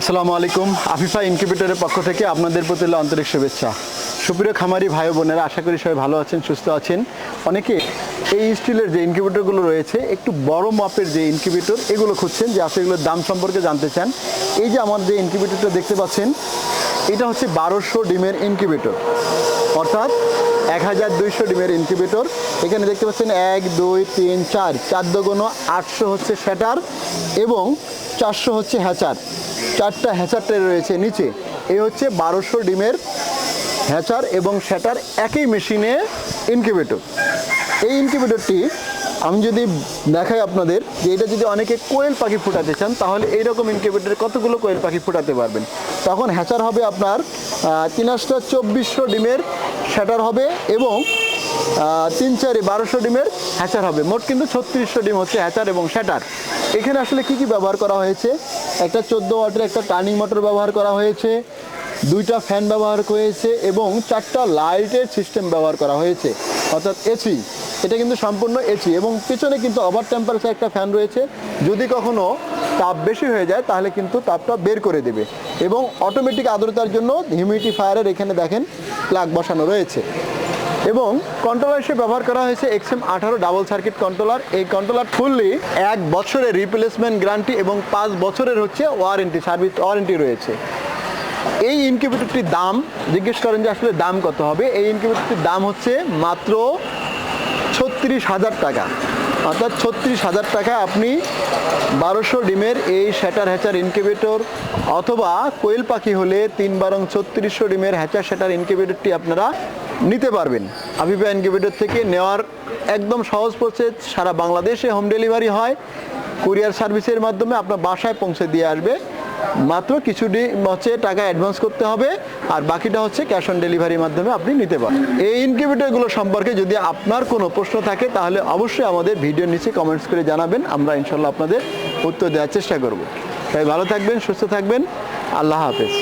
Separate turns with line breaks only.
আসসালামু আলাইকুম। আফিফা ইনকিউবেটরের পক্ষ থেকে আপনাদের প্রতি আন্তরিক শুভেচ্ছা। সুপ্রিয় খামারি ভাই বোনেরা, আশা করি সবাই ভালো আছেন, সুস্থ আছেন। অনেকে এই স্টিলের যে ইনকিউবেটরগুলো রয়েছে, একটু বড় মাপের যে ইনকিউবেটর, এগুলো খুঁজছেন, যে আসলে এগুলোর দাম সম্পর্কে জানতে চান। এই যে আমার যে ইনকিউবেটরটা দেখতে পাচ্ছেন, এটা হচ্ছে বারোশো ডিমের ইনকিউবেটর। অর্থাৎ এক হাজার দুইশো ডিমের ইনকিউবেটর। এখানে দেখতে পাচ্ছেন এক, দুই, তিন, চার চার দোগুনো আটশো হচ্ছে শ্যাটার এবং চারশো হচ্ছে হ্যাচার। চারটা হ্যাচারটা রয়েছে নিচে। এই হচ্ছে বারোশো ডিমের হ্যাচার এবং শ্যাটার একই মেশিনে ইনকিউবেটর। এই ইনকিউবেটরটি আমি যদি দেখাই আপনাদের যে এটা যদি অনেকে কোয়েল পাখি ফুটাতে চান, তাহলে এইরকম ইনকিউবেটরে কতগুলো কোয়েল পাখি ফুটাতে পারবেন? তখন হ্যাচার হবে আপনার তিন আসটা চব্বিশশো ডিমের শ্যাটার হবে এবং তিন চারে বারোশো ডিমের হ্যাচার হবে। মোট কিন্তু ছত্রিশশো ডিম হচ্ছে হ্যাচার এবং শ্যাটার। এখানে আসলে কি কি ব্যবহার করা হয়েছে? একটা চোদ্দ ওয়াটের একটা টার্নিং মোটর ব্যবহার করা হয়েছে, দুইটা ফ্যান ব্যবহার হয়েছে এবং চারটা লাইটের সিস্টেম ব্যবহার করা হয়েছে। অর্থাৎ এসি, এটা কিন্তু সম্পূর্ণ এসি এবং পেছনে কিন্তু ওভার টেম্পারেচার একটা ফ্যান রয়েছে। যদি কখনো তাপ বেশি হয়ে যায়, তাহলে কিন্তু তাপটা বের করে দেবে এবং অটোমেটিক আর্দ্রতার জন্য হিউমিডিফায়ারের এখানে দেখেন প্লাগ বসানো রয়েছে। এবং কন্ট্রোলার হিসেবে ব্যবহার করা হয়েছে এক্সএম আঠারো ডাবল সার্কিট কন্ট্রোলার এই কন্ট্রোলার ফুললি এক বছরের রিপ্লেসমেন্ট গ্যারান্টি এবং পাঁচ বছরের হচ্ছে ওয়ারেন্টি সার্ভিস ওয়ারেন্টি রয়েছে। এই ইনকিউবেটরটির দাম, জিজ্ঞেস করেন যে আসলে দাম কত হবে? এই ইনকিউবেটরটির দাম হচ্ছে মাত্র ছত্রিশ হাজার টাকা। অর্থাৎ ছত্রিশ হাজার টাকা আপনি বারোশো ডিমের এই শ্যাটার হ্যাচার ইনকিউবেটর অথবা কোয়েল পাখি হলে তিন বারং ছত্রিশশো ডিমের হ্যাচার শ্যাটার ইনকিউবেটরটি আপনারা নিতে পারবেন। আবিবা ইনকিউবেটর থেকে নেওয়ার একদম সহজ প্রসেস, সারা বাংলাদেশে হোম ডেলিভারি হয়। কুরিয়ার সার্ভিসের মাধ্যমে আপনার বাসায় পৌঁছে দিয়ে আসবে। মাত্র কিছুটি হচ্ছে টাকা অ্যাডভান্স করতে হবে, আর বাকিটা হচ্ছে ক্যাশ অন ডেলিভারির মাধ্যমে আপনি নিতে পারেন এই ইনকিউবেটরগুলো সম্পর্কে যদি আপনার কোনো প্রশ্ন থাকে, তাহলে অবশ্যই আমাদের ভিডিওর নিচে কমেন্টস করে জানাবেন। আমরা ইনশাল্লাহ আপনাদের উত্তর দেওয়ার চেষ্টা করব। তাই ভালো থাকবেন, সুস্থ থাকবেন। আল্লাহ হাফেজ।